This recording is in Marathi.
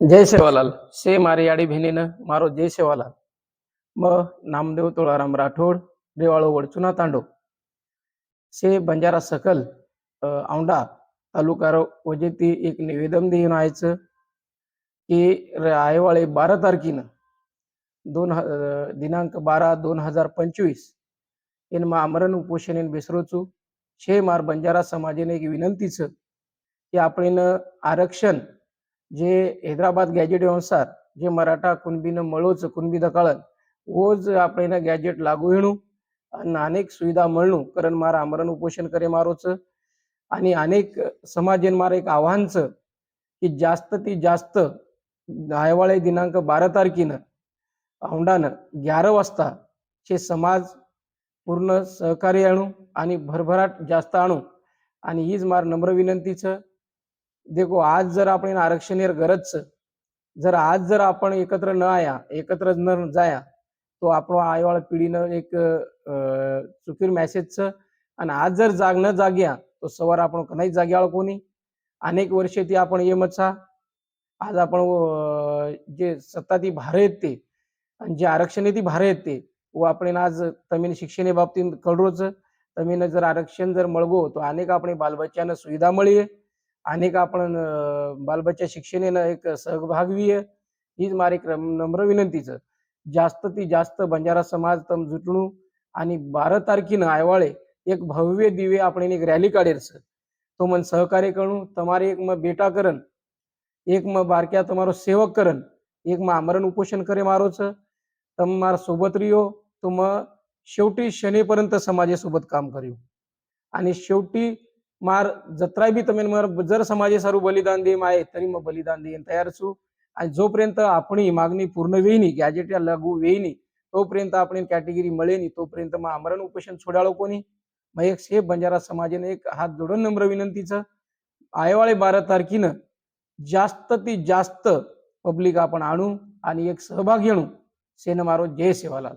जय सेवालाल। से मारे याडी भेनीनं मारो जय सेवालाल। म नामदेव तुळाराम राठोड रेवाळो वडचुना तांडो। से बंजारा सकल औंडा तालुका वजेती एक निवेदन देऊन आयचं की आयवाळे बारा तारखेनं दोन दिनांक बारा दोन हजार पंचवीस इन मा अमरण उपोषण इन बिसरोचू शे मार बंजारा समाजाने एक विनंतीचं की आपण आरक्षण जे हैदराबाद गॅजेट अनुसार जे मराठा कुणबीनं मळोच कुणबी दकाळन ओज आपण गॅजेट लागू येणू आणि अनेक सुविधा मळणू कारण मारा आमरण उपोषण करे मारोच आणि अनेक समाजेन मार एक आव्हानचं की जास्त ती जास्त हायवाळे दिनांक बारा तारखेनं औंडानं ग्यारा वाजता चे समाज पूर्ण सहकार्य आणू आणि भरभराट जास्त आणू. आणि हीच मार नम्र विनंतीचं देखो आज जर आपण आरक्षण एर गरजचं जर आज जर आपण एकत्र न आया एकत्र न जाया तो आपण आईवाळ पिढीनं एक अं, चुकीर मेसेजचं आणि आज जर जाग न जाग्या तो सवार आपण नाही जाग्याळ कोणी. अनेक वर्षे ती आपण येमचा आज आपण जे सत्ता ती भार येते ते आणि जे आरक्षण आहे ती भार येते ते व आपण आज तमीन शिक्षणे बाबतीत कळरोच. तमीन जर आरक्षण जर मळगो तो अनेक आपण बालबच्चांना सुविधा मिळी अनेक आपण बालबच्चा शिक्षणेनं एक सहभागवीय हीच मारे नम्र विनंतीचं. जास्त ती जास्त बंजारा समाज तम जुटणू आणि बारा तारखेनं आयवाळे एक भव्य दिव्य आपण एक रॅली काढेल सर तो मन सहकार्य करू तमारे एक म बेटा करन एक म बारक्या तमारो सेवक करन एक म आमरण उपोषण करे मारोच तम मार सोबत रियो मग शेवटी शनीपर्यंत समाजासोबत काम करू आणि शेवटी मार जत्रा बी तमेन मार जर समाजे सारू बलिदान दे माय तरी मग बलिदान देईन तयार असू. आणि जोपर्यंत आपण ही मागणी पूर्ण वेईनी गॅजेट या लागू वेईनी तोपर्यंत आपण कॅटेगरी मिळेनी तोपर्यंत मग आमरण उपोषण सोडाळो कोणी? मग एक से बंजारा समाजाने एक हात जोडून नम्र विनंतीचं आयवाळे बारा तारखेनं जास्त ती जास्त पब्लिक आपण आणू आणि एक सहभाग घेणू. सेन मारो जय सेवालाल.